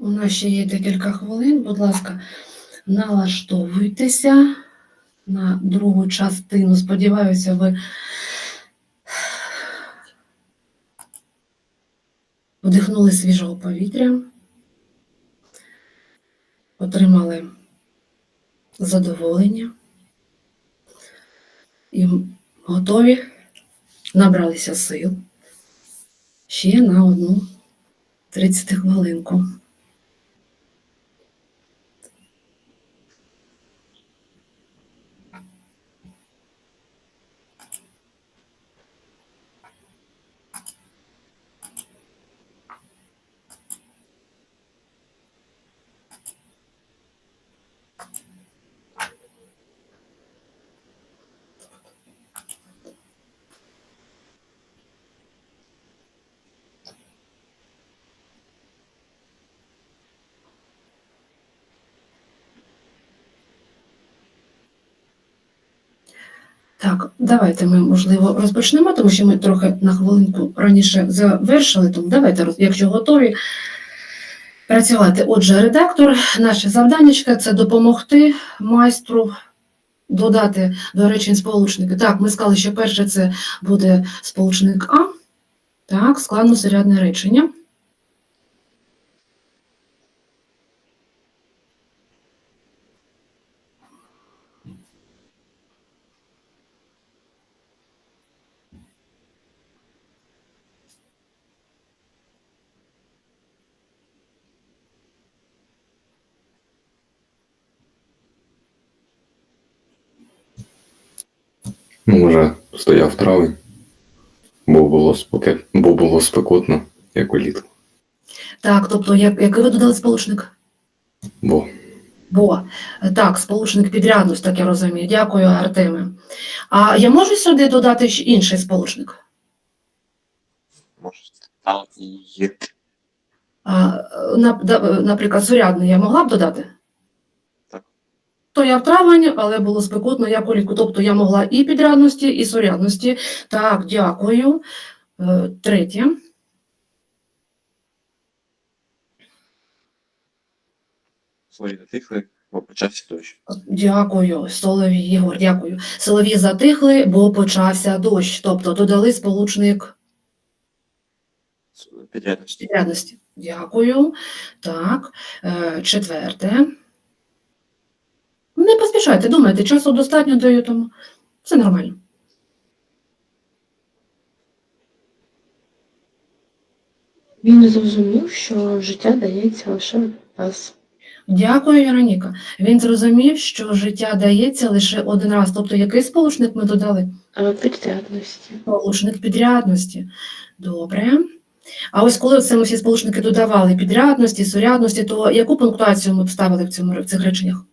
У нас ще є декілька хвилин. Будь ласка, налаштовуйтеся на другу частину. Сподіваюся, ви вдихнули свіжого повітря, отримали задоволення і готові, набралися сил ще на одну 30 хвилинку. Так, давайте ми, можливо, розпочнемо, тому що ми трохи на хвилинку раніше завершили, тому давайте, якщо готові, працювати. Отже, редактор, наше завданнячка це допомогти майстру додати до речень сполучники. Так, ми сказали, що перше це буде сполучник А, так, складно-серядне речення. Ну, вже стояв травень, бо було, споке... бо було спекотно, як улітку. Так, тобто, як, який ви додали сполучник? Бо Бо так, сполучник підрядності, так я розумію. Дякую, Артеме. А я можу сюди додати ще інший сполучник? Може, та є. А, на, да- наприклад, сурядний я могла б додати? То я в травень, але було спекотно, я поліку. Тобто я могла і підрядності, і сурядності. Так, дякую. Е, Третє. Свої затихли, бо почався дощ. Дякую, Соловій Ігор, дякую. Солові затихли, бо почався дощ. Тобто додали сполучник Підрядності. підрядності. Дякую. Так, е, четверте. Не поспішайте, думайте, часу достатньо даю тому. Все нормально. Він зрозумів, що життя дається лише раз. Дякую, Вероніка. Він зрозумів, що життя дається лише один раз. Тобто, який сполучник ми додали? Підрядності. Сполучник підрядності. Добре. А ось коли це ми всі сполучники додавали підрядності, сурядності, то яку пунктуацію ми б ставили в, цьому, в цих реченнях?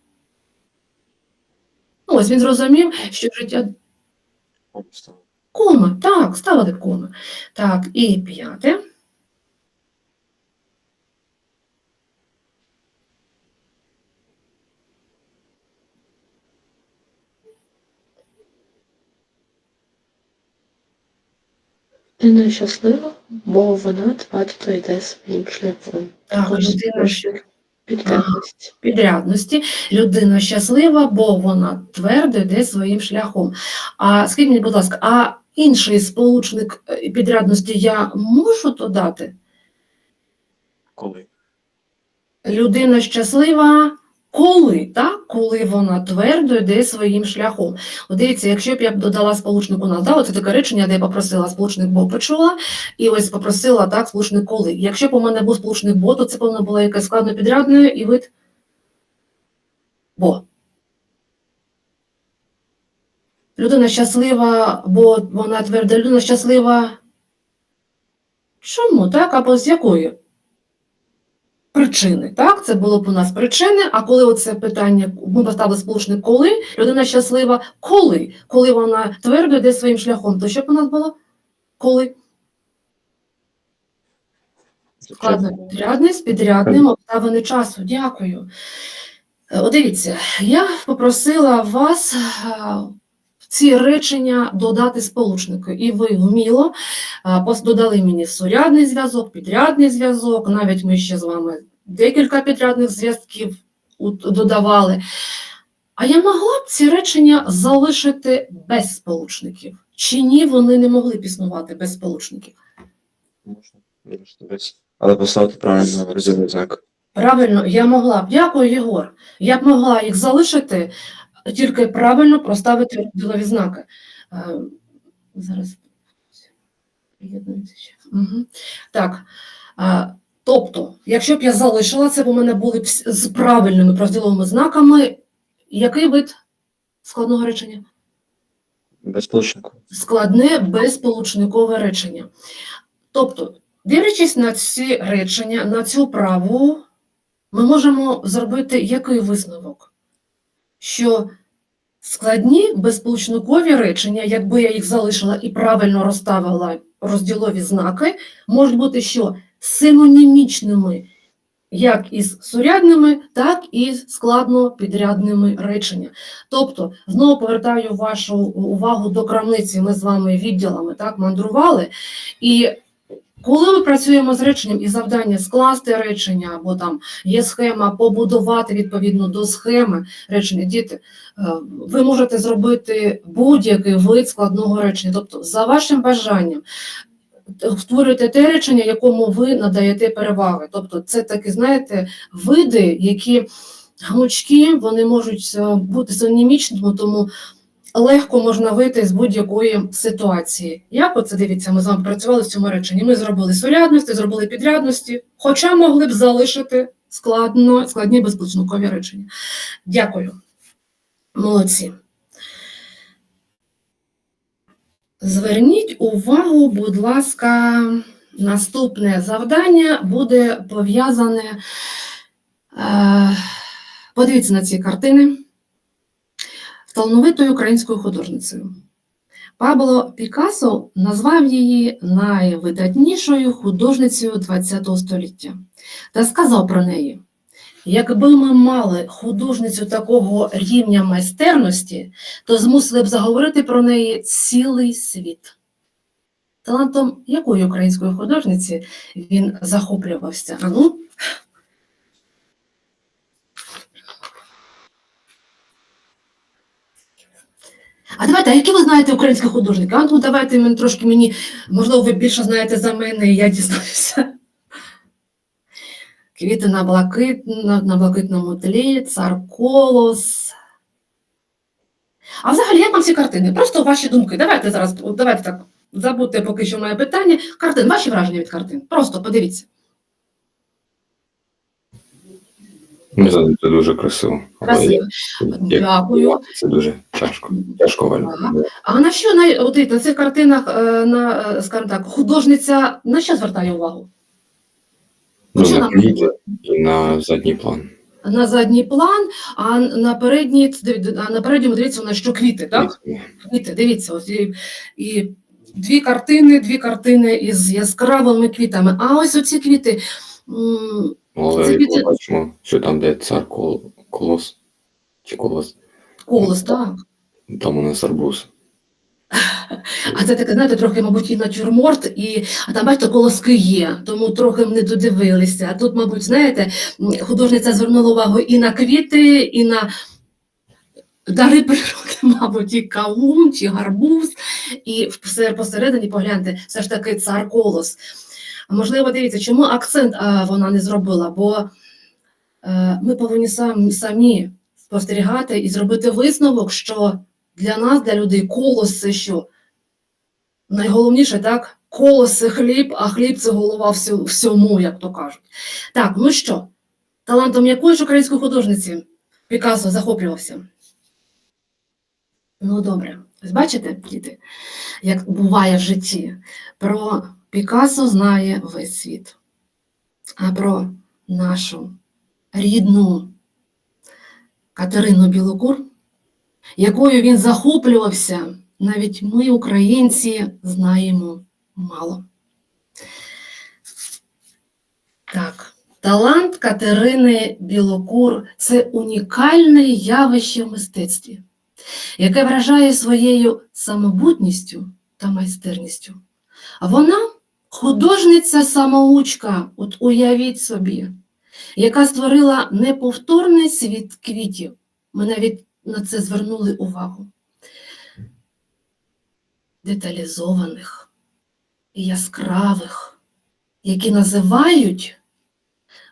Ось він зрозумів, що життя. Кома, так, ставили кома. Так, і п'яте. Людина щаслива, бо вона твердо йде своїм шляхом. Так, людина сполучник підрядності. підрядності. Людина щаслива, бо вона твердо йде своїм шляхом. А скажіть мені, будь ласка, а інший сполучник е, підрядності я можу додати? Коли? Людина щаслива, коли, так? коли вона твердо йде своїм шляхом. От дивіться, якщо б я додала сполучник у нас, да, оце таке речення, де я попросила сполучник бо почула, і ось попросила так, сполучник коли. Якщо б у мене був сполучник бо, то це повинно було якесь складно підрядне і вид бо. Людина щаслива, бо вона тверда, людина щаслива. Чому так? Або з якої? Причини. Так, це було б у нас причини. А коли оце питання ми поставили сполучник коли, людина щаслива, коли? Коли вона твердо йде своїм шляхом, то що б у нас було? Коли? Складно підрядний з підрядним обставини часу. Дякую. Е, От дивіться, я попросила вас е, ці речення додати сполучники, і ви вміло е, додали мені сурядний зв'язок, підрядний зв'язок, навіть ми ще з вами декілька підрядних зв'язків додавали. А я могла б ці речення залишити без сполучників? Чи ні, вони не могли б існувати без сполучників? Можна. Але поставити правильно роздільний знак. Правильно, я могла б. Дякую, Єгор. Я б могла їх залишити, тільки правильно проставити розділові знаки. Е, Зараз приєднується ще. Угу. Так. е, Тобто, якщо б я залишила це, бо в мене були б з правильними розділовими знаками, який вид складного речення? Без сполучнику. складне безполучникове речення. Тобто, дивлячись на ці речення, на цю праву, ми можемо зробити який висновок? Що складні безполучникові речення, якби я їх залишила і правильно розставила розділові знаки, можуть бути що синонімічними як із сурядними, так і складнопідрядними реченнями. Тобто, знову повертаю вашу увагу до крамниці. Ми з вами відділами так мандрували. І коли ми працюємо з реченням і завдання скласти речення, або там є схема, побудувати відповідно до схеми речення, діти, е, ви можете зробити будь-який вид складного речення, тобто за вашим бажанням. Створюєте те речення, якому ви надаєте переваги. Тобто, це такі, знаєте, види, які гнучкі, вони можуть е, бути синонімічними, тому легко можна вийти з будь-якої ситуації. Як оце дивіться, ми з вами працювали в цьому реченні. Ми зробили сурядності, зробили підрядності, хоча могли б залишити складно, складні безполучникові речення. Дякую. Молодці. Зверніть увагу, будь ласка, наступне завдання буде пов'язане. Е, подивіться на ці картини талановитою українською художницею. Пабло Пікассо назвав її найвидатнішою художницею ХХ століття та сказав про неї: якби ми мали художницю такого рівня майстерності, то змусили б заговорити про неї цілий світ. Талантом якої української художниці він захоплювався? Ну, А давайте, які ви знаєте українських художників? Ну давайте мені трошки мені, можливо, ви більше знаєте за мене, і я дізнаюся. Квіти на, блакит, на, блакитному тлі, цар колос. А взагалі, як вам ці картини? Просто ваші думки. Давайте зараз, давайте так, забудьте поки що моє питання. Картин, ваші враження від картин. Просто подивіться. Знаю, це дуже красиво. Красиво. як- Дякую. Це дуже тяжко. Тяжко вально. Ага. А на що на, от, на цих картинах, е, на, е, скажімо так, художниця на що звертає увагу? Ну, що на нам і на задній план. на задній план, а на передній, а на передньому дивіться на що квіти, так? Квіти. Квіти, дивіться, ось і, і дві картини, дві картини із яскравими квітами. А ось оці квіти. м, Але як ми бачимо, що там, де цар кол... колос чи колос, Колос, так. там у нас арбуз. А це таке, знаєте, трохи, мабуть, і натюрморт, і а там, бачите, колоски є, тому трохи не додивилися. А тут, мабуть, знаєте, художниця звернула увагу і на квіти, і на дари природи, мабуть, і кавун, чи гарбуз, і посередині погляньте, все ж таки цар колос. Можливо, дивіться, чому акцент а, вона не зробила, бо е, ми повинні самі, самі спостерігати і зробити висновок, що для нас, для людей, колос це що? Найголовніше, так, колос це хліб, а хліб це голова всьому, як то кажуть. Так, ну що, талантом якої ж української художниці Пікассо захоплювався? Ну, добре. Ось бачите, діти, як буває в житті. Про Пікассо знає весь світ. А про нашу рідну Катерину Білокур, якою він захоплювався, навіть ми, українці, знаємо мало. Так, талант Катерини Білокур це унікальне явище в мистецтві, яке вражає своєю самобутністю та майстерністю. Вона художниця самоучка, от уявіть собі. яка створила неповторний світ квітів. Ми навіть на це звернули увагу. Деталізованих яскравих, які називають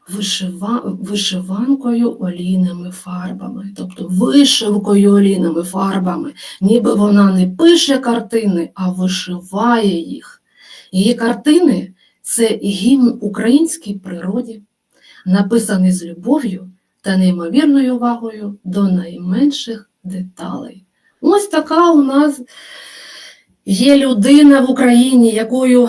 вишива... вишиванкою олійними фарбами, тобто вишивкою олійними фарбами, ніби вона не пише картини, а вишиває їх. Її картини це гімн українській природі, написаний з любов'ю та неймовірною увагою до найменших деталей. Ось така у нас є людина в Україні, якою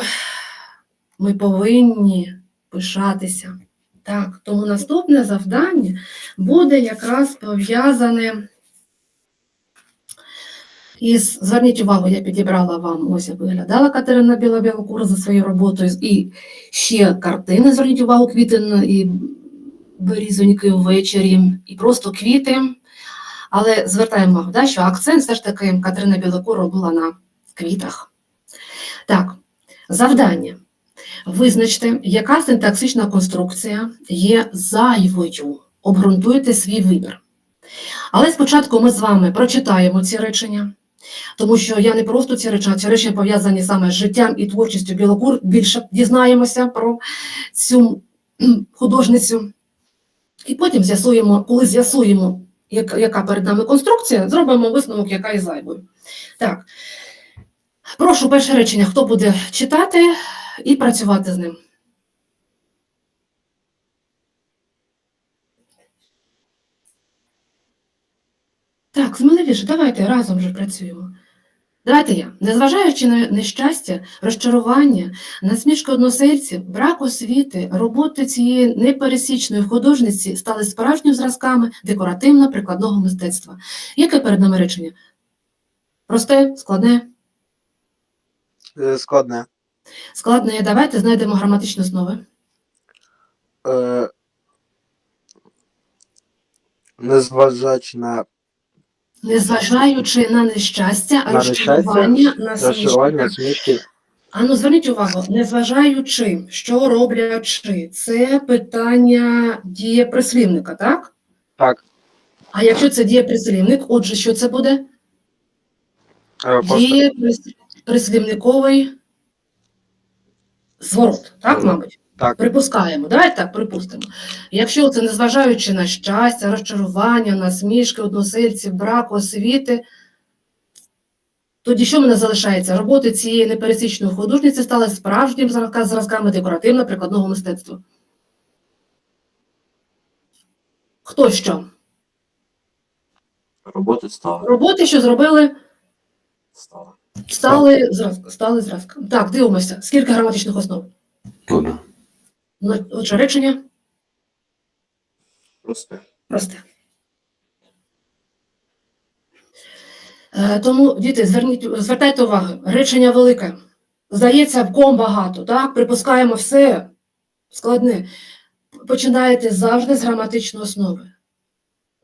ми повинні пишатися. Так, тому наступне завдання буде якраз пов'язане із, зверніть увагу, я підібрала вам, ось як виглядала Катерина Біла за своєю роботою, і ще картини, зверніть увагу, квіти і берізоньки ввечері, і просто квіти. Але звертаємо увагу, да, що акцент все ж таки Катерина Білокур робила на квітах. Так, завдання. Визначте, яка синтаксична конструкція є зайвою. Обґрунтуйте свій вибір. Але спочатку ми з вами прочитаємо ці речення, тому що я не просто ці речення, ці речення пов'язані саме з життям і творчістю Білокур. Більше дізнаємося про цю художницю. І потім з'ясуємо, коли з'ясуємо, як- яка перед нами конструкція, зробимо висновок, яка є зайвою. Так, прошу перше речення, хто буде читати і працювати з ним. Так, сміливіше, давайте разом вже працюємо. Давайте я, незважаючи на нещастя, розчарування, насмішки односельців, брак освіти, роботи цієї непересічної художниці стали справжніми зразками декоративно-прикладного мистецтва. Яке перед нами речення? Просте, складне, Е, Складне. складне. Давайте знайдемо граматичні основи. Е, Незважаючи на Незважаючи на нещастя, На розчарування, розчарування, смішки, А ну зверніть увагу, незважаючи, що роблячи, це питання дієприслівника, так? так, А якщо це дієприслівник, отже, що це буде? е, Дієприслівниковий зворот, так, мабуть? Так. Припускаємо, давайте так припустимо. Якщо це незважаючи на щастя, розчарування, насмішки, односельців, брак освіти, тоді що в мене залишається? Роботи цієї непересічної художниці стали справжнім зразками декоративно-прикладного мистецтва. Хто що? Роботи стали. Роботи, що зробили, Стали. стали, стали зразками. Так, дивимося. Скільки граматичних основ? Одна. Отже, речення просте. Е, Тому, діти, зверніть, звертайте увагу, речення велике. Здається, ком багато, так? Припускаємо все складне. Починаєте завжди з граматичної основи.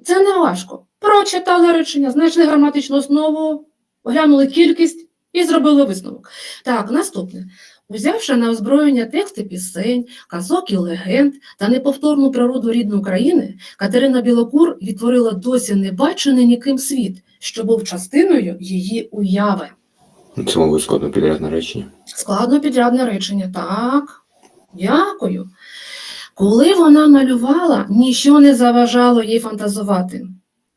Це не важко. Прочитали речення, знайшли граматичну основу, оглянули кількість і зробили висновок. Так, наступне. Узявши на озброєння тексти пісень, казок і легенд та неповторну природу рідної України, Катерина Білокур відтворила досі небачений ніким світ, що був частиною її уяви. Це, мабуть, складно підрядне речення. Складно підрядне речення. Так, дякую. Коли вона малювала, ніщо не заважало їй фантазувати.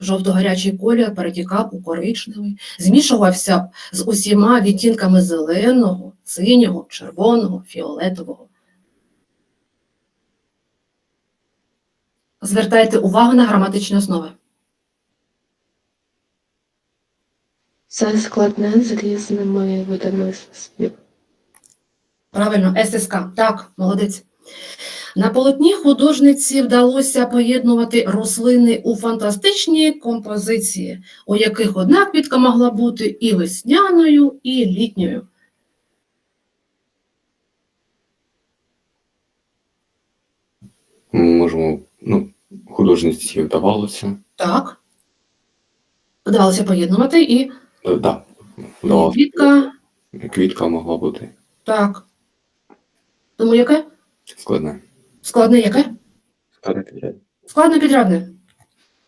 Жовто-гарячий колір перетікав у коричневий, змішувався з усіма відтінками зеленого, синього, червоного, фіолетового. Звертайте увагу на граматичні основи. Це складне з різними видами слів. Правильно, ССК. Так, молодець. На полотні художниці вдалося поєднувати рослини у фантастичні композиції, у яких одна квітка могла бути і весняною, і літньою. Ми можемо, ну, художниці вдавалося. Так. Вдавалося поєднувати і, Так, да, вдавалося. квітка. Квітка могла бути Так. Тому яке? складне. Складне яке? Складно підряд. Складно підрядне.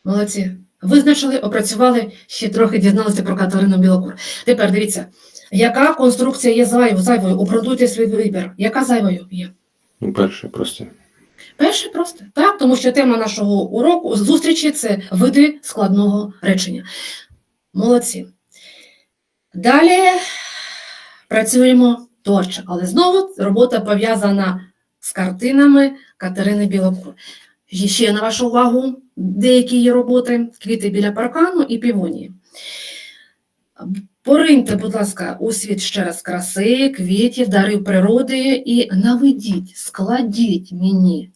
Молодці. Визначили, опрацювали, ще трохи дізналися про Катерину Білокур. Тепер дивіться, яка конструкція є зайвою, зайвою, обґрунтуйте свій вибір. Яка зайвою є? Ну, перше просто. Перше просто так, тому що тема нашого уроку зустрічі це види складного речення. Молодці. Далі працюємо творчо, але знову робота пов'язана з картинами Катерини Білокур. Ще на вашу увагу деякі її роботи: квіти біля паркану і півонії. Пориньте, будь ласка, у світ ще раз краси, квітів, дарів природи і наведіть, складіть мені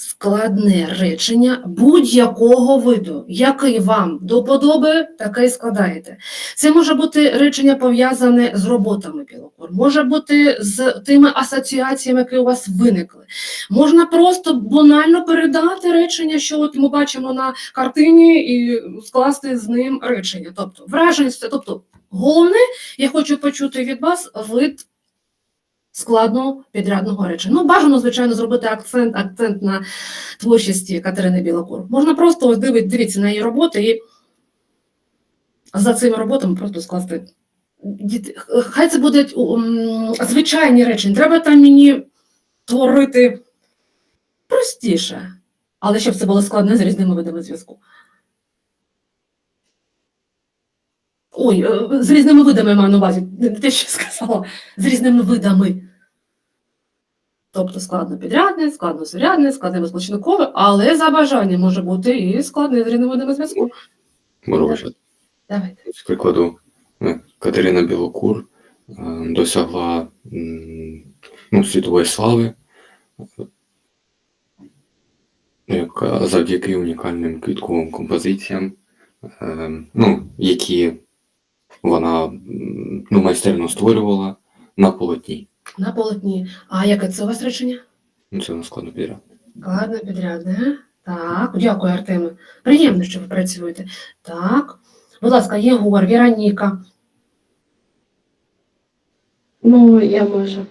складне речення будь-якого виду, який вам до подоби, таке і складаєте. Це може бути речення пов'язане з роботами білокур, може бути з тими асоціаціями, які у вас виникли. Можна просто банально передати речення, що от ми бачимо на картині, і скласти з ним речення. Тобто враження, тобто головне, я хочу почути від вас вид складного підрядного речення. Ну, бажано, звичайно, зробити акцент, акцент на творчості Катерини Білокур. Можна просто ось дивіться на її роботи і за цими роботами просто скласти. Хай це будуть звичайні речі. Не треба там мені творити простіше, але щоб це було складне з різними видами зв'язку. Ой, е, з різними видами маю на увазі, не те, що сказала, з різними видами. Тобто складно підрядне, складно сурядне, складне безпочинкове, але за бажанням може бути і складне з різними видами зв'язку. Давайте. З прикладу, е, Катерина Білокур е, досягла ну, світової слави, яка завдяки унікальним квітковим композиціям, ну, які вона ну, майстерно створювала на полотні. На полотні. А яке це у вас речення? Ну, це не складно підряд. Складне підрядне. Так, дякую, Артеме. Приємно, що ви працюєте. Так. Будь ласка, Єгор, Віроніка. Ну, я можу.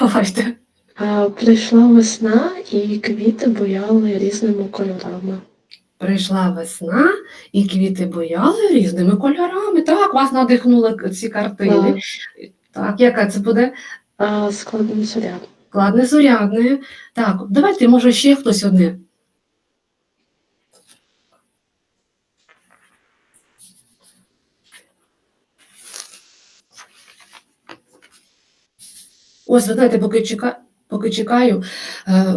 Давайте. А, прийшла весна і квіти буяли різними кольорами. Прийшла весна, і квіти бояли різними кольорами. Так, вас надихнули ці картини. Так. Яка це буде? А, складним сурядом. Складне зорядне. Так, давайте, може, ще хтось одне. Ось, ви знаєте, поки чекаю, поки чекаю, е,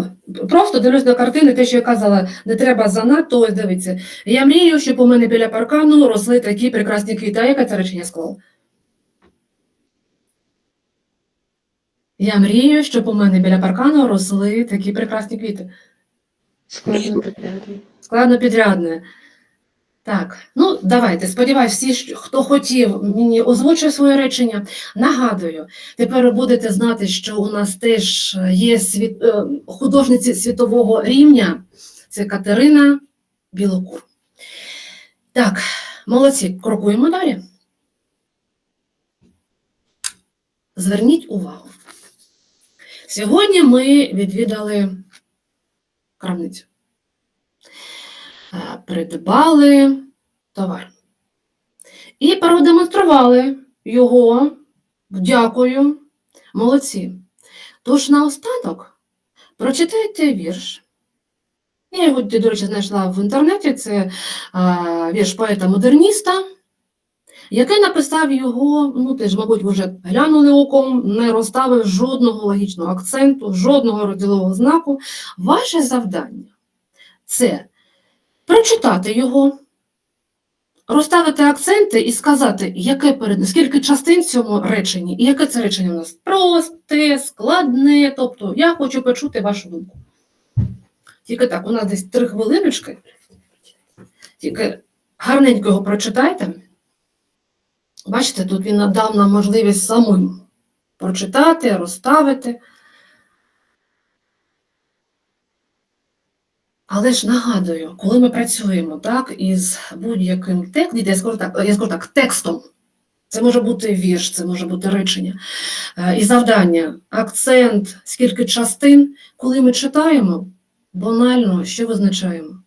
просто дивлюсь на картини, те, що я казала, не треба занадто, ось дивіться. Я мрію, щоб у мене біля паркану росли такі прекрасні квіти. А яке це речення склало? Я мрію, щоб у мене біля паркану росли такі прекрасні квіти. Складно підрядом. Складно підрядне. Так, ну давайте. Сподіваюсь, всі, хто хотів, мені озвучив своє речення. Нагадую, тепер будете знати, що у нас теж є світ, е, художниці світового рівня. Це Катерина Білокур. Так, молодці, крокуємо далі. Зверніть увагу. Сьогодні ми відвідали крамницю. Придбали товар. І продемонстрували його. Дякую. Молодці. Тож наостанок прочитайте вірш. Я його, до речі, знайшла в інтернеті. Це а, вірш поета-модерніста, який написав його, ну теж, мабуть, ви вже глянули оком, не розставив жодного логічного акценту, жодного розділового знаку. Ваше завдання це прочитати його, розставити акценти і сказати, яке перед скільки частин в цьому реченні, і яке це речення у нас просте, складне. Тобто я хочу почути вашу думку. Тільки так, у нас десь три хвилиночки. Тільки гарненько його прочитайте. Бачите, тут він надав нам можливість самим прочитати, розставити. Але ж нагадую, коли ми працюємо так, із будь-яким текстом, я скажу так, я скажу так, текстом, це може бути вірш, це може бути речення, е, і завдання, акцент, скільки частин, коли ми читаємо, банально, що визначаємо?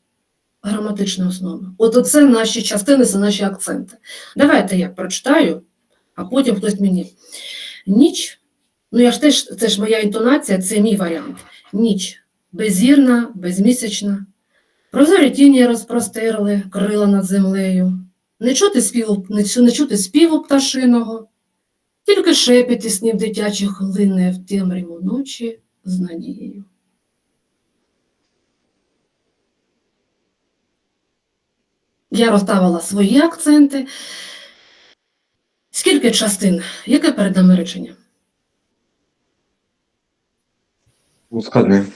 Граматична основа. От оце наші частини, це наші акценти. Давайте я прочитаю, а потім хтось мені. Ніч, ну я ж теж, це ж моя інтонація, це мій варіант. Ніч беззірна, безмісячна. Прозорі тіні розпростерли крила над землею. Не чути співу, не чути співу пташиного, тільки шепіт і снів дитячих лине в темряву ночі з надією. Я розставила свої акценти. Скільки частин? Яке перед нами речення? Ну, складне.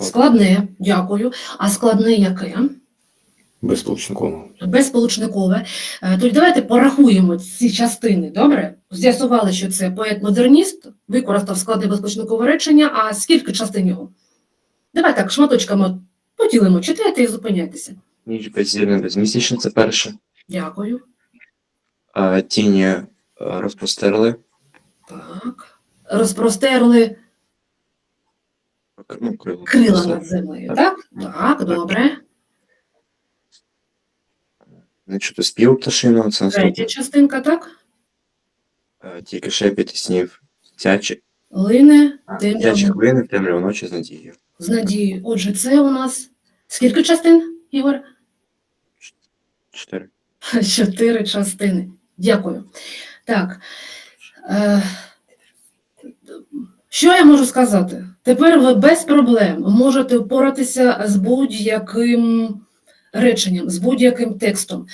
Складне, дякую. А складне яке? Безполучниково. Безполучникове. Е, Тоді давайте порахуємо ці частини. Добре? З'ясували, що це поет-модерніст, використав складне безполучникове речення, а скільки частин його? Давай так, шматочками поділимо, читайте і зупиняйтеся. Ніч беззірна, безмісячна, це перше. Дякую. А, тіні е, розпростерли. Так. Розпростерли Ну, крила. крила над землею, так? Так, добре. Не чути спів пташиного, це Третя наступне. частинка, так? Е, Тільки шепіт і снів. Тячі, Лине, тячі темрява хвилини в темряву ночі з надією. з надією. Отже, це у нас скільки частин, Ігор? Чотири. Чотири частини. Дякую. Так. Е, що я можу сказати? Тепер ви без проблем можете впоратися з будь-яким реченням, з будь-яким текстом.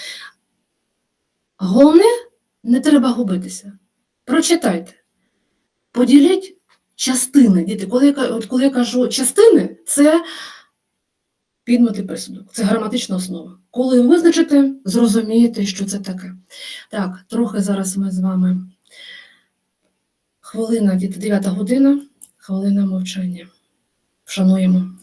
Головне, не треба губитися. Прочитайте. Поділіть частини. Діти, коли я, от коли я кажу частини, це підметий присудок, це граматична основа. Коли визначите, зрозумієте, що це таке. Так, трохи зараз ми з вами. Хвилина, від 9 година, хвилина мовчання. Вшануємо.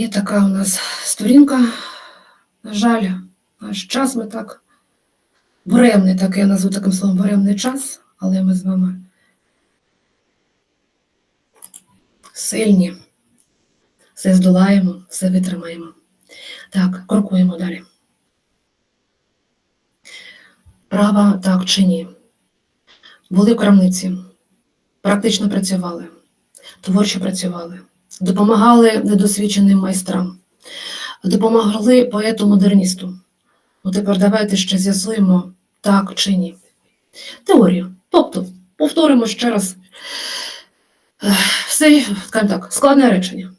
Є така у нас сторінка. На жаль, наш час ми так. Буремний такий, я назву таким словом буремний час, але ми з вами сильні. Все здолаємо, все витримаємо. Так, крокуємо далі. Права так чи ні? Були в крамниці, практично працювали, творчо працювали, допомагали недосвідченим майстрам, допомогли поету-модерністу. Ну тепер давайте ще з'ясуємо, так чи ні. Теорію. Тобто, повторимо ще раз все, скажімо так, складне речення.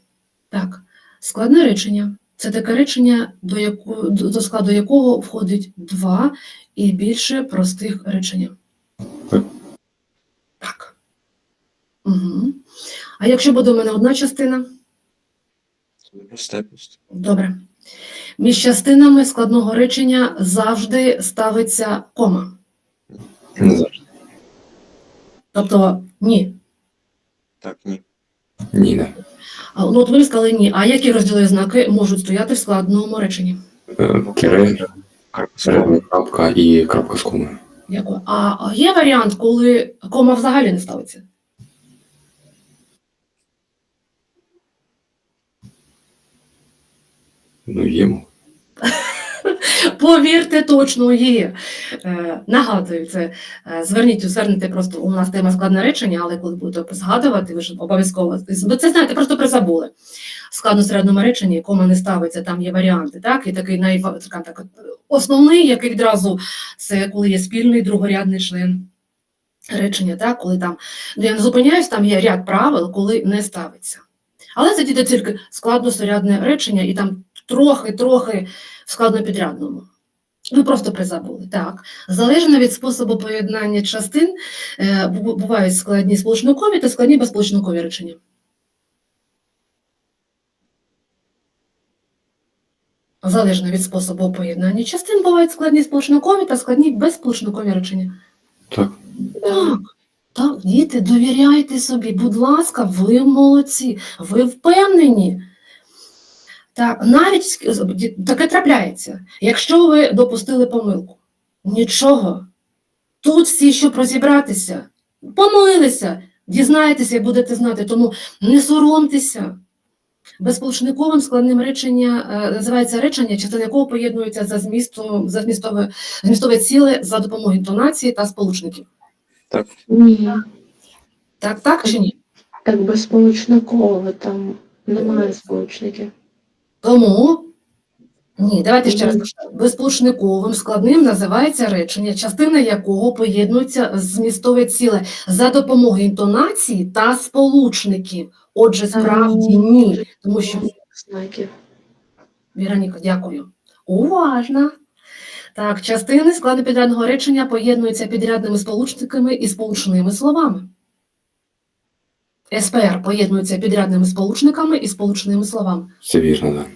Так, складне речення це таке речення, до, яку, до складу якого входить два і більше простих речення. Угу. А якщо буде у мене одна частина? Добре. Між частинами складного речення завжди ставиться кома. Не завжди. Тобто ні. Так, ні. Ні, не. А, Ну, от ви сказали ні. А які розділові знаки можуть стояти в складному реченні? Е, Кире, крапка і крапка з комою. Дякую. А є варіант, коли кома взагалі не ставиться? Ну, є. мов. Повірте, точно є. Е, нагадую, це е, зверніть, звернете просто у нас тема складне речення, але коли будете згадувати, ви ж обов'язково ви це знаєте, просто призабули. Складно середньому реченні, кома не ставиться, там є варіанти, так? І такий най, так, основний, який відразу це коли є спільний другорядний член речення, так? коли там, ну, я не зупиняюсь, там є ряд правил, коли не ставиться. Але це тільки складносурядне речення, і там трохи-трохи в складнопідрядному. Ви просто призабули. Так. Залежно від способу поєднання частин, е, бувають складні сполучникові та складні безсполучникові речення. Залежно від способу поєднання частин, бувають складні сполучникові та складні безсполучникові речення. Так. Так, так, діти, довіряйте собі, будь ласка, ви молодці, ви впевнені. Так, навіть таке трапляється. Якщо ви допустили помилку, нічого. Тут всі, щоб розібратися, помилилися, дізнаєтеся і будете знати, тому не соромтеся. Безполучниковим складним речення е, називається речення, частина якого поєднується за змістом, за змістове, змістове ціле за допомогою інтонації та сполучників. Ні. Так, так чи ні? Так безсполучникове, там немає сполучників. Тому ні, давайте ще раз прочитаємо. Безсполучниковим складним називається речення, частина якого поєднується з змістове ціле за допомогою інтонації та сполучників. Отже, справді ні, тому що Знаків. Віроніка, дякую. Уважно. Так, частини складу підрядного речення поєднуються підрядними сполучниками і сполучними словами. СПР поєднується підрядними сполучниками і сполучними словами. Це вірно, так.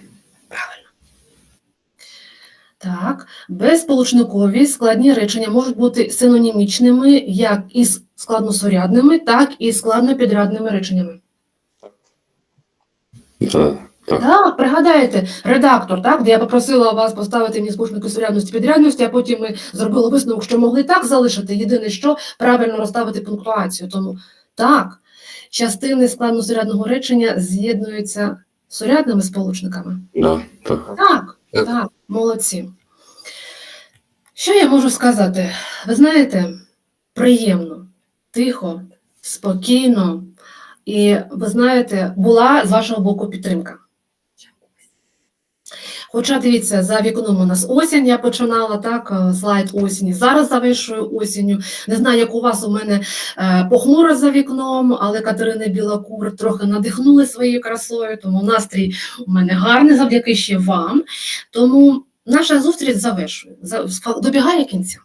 Так, безсполучникові складні речення можуть бути синонімічними як із складносурядними, так і складнопідрядними реченнями. Да. Так. Так, пригадаєте, редактор, так, де я попросила вас поставити мені сполучники сурядності підрядності, а потім ми зробили висновок, що могли так залишити. Єдине, що правильно розставити пунктуацію. Тому так, частини складнозарядного речення з'єднуються з сурядними сполучниками. Да. Так. Так, Так. так, молодці. Що я можу сказати? Ви знаєте, приємно, тихо, спокійно, і ви знаєте, була з вашого боку підтримка. Хоча дивіться, за вікном у нас осінь, я починала так, е, слайд осені. Зараз завершую осінню. Не знаю, як у вас у мене е, похмуро за вікном, але Катерина Білокур трохи надихнули своєю красою, тому настрій у мене гарний завдяки ще вам. Тому наша зустріч завершує, добігає кінця.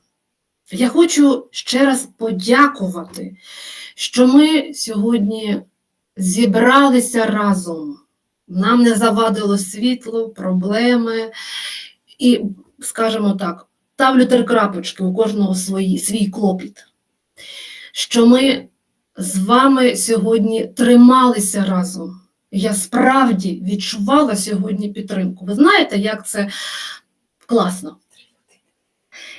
Я хочу ще раз подякувати, що ми сьогодні зібралися разом. Нам не завадило світло, проблеми. І, скажімо так, ставлю три крапочки у кожного свої, свій клопіт. Що ми з вами сьогодні трималися разом. Я справді відчувала сьогодні підтримку. Ви знаєте, як це класно.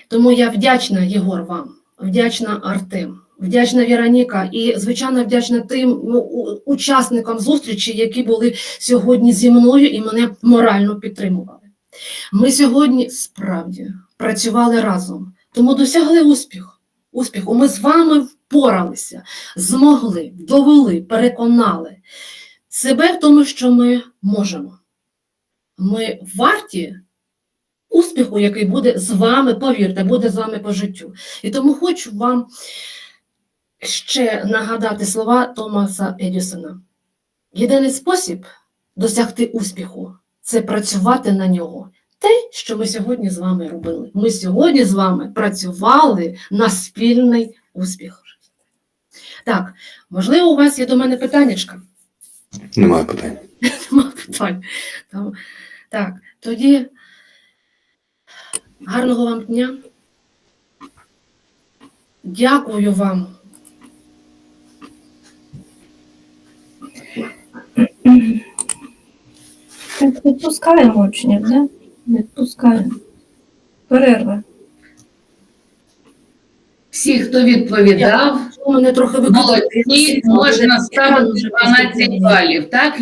Тому я вдячна, Єгор, вам, вдячна Артем, вдячна Віроніка і, звичайно, вдячна тим ну, учасникам зустрічі, які були сьогодні зі мною і мене морально підтримували. Ми сьогодні справді працювали разом, тому досягли успіху. Успіху. Ми з вами впоралися, змогли, довели, переконали себе в тому, що ми можемо. Ми варті успіху, який буде з вами, повірте, буде з вами по життю. І тому хочу вам ще нагадати слова Томаса Едісона. Єдиний спосіб досягти успіху це працювати на нього. Те, що ми сьогодні з вами робили. Ми сьогодні з вами працювали на спільний успіх. Так, можливо, у вас є до мене питаннячка? Немає питань. Нема питань. Так, тоді гарного вам дня. Дякую вам. Так, відпускаємо учнів, да? Відпускаємо. Перерва. Всі, хто відповідав, мене трохи молодці, можна ставити 12 балів. Так,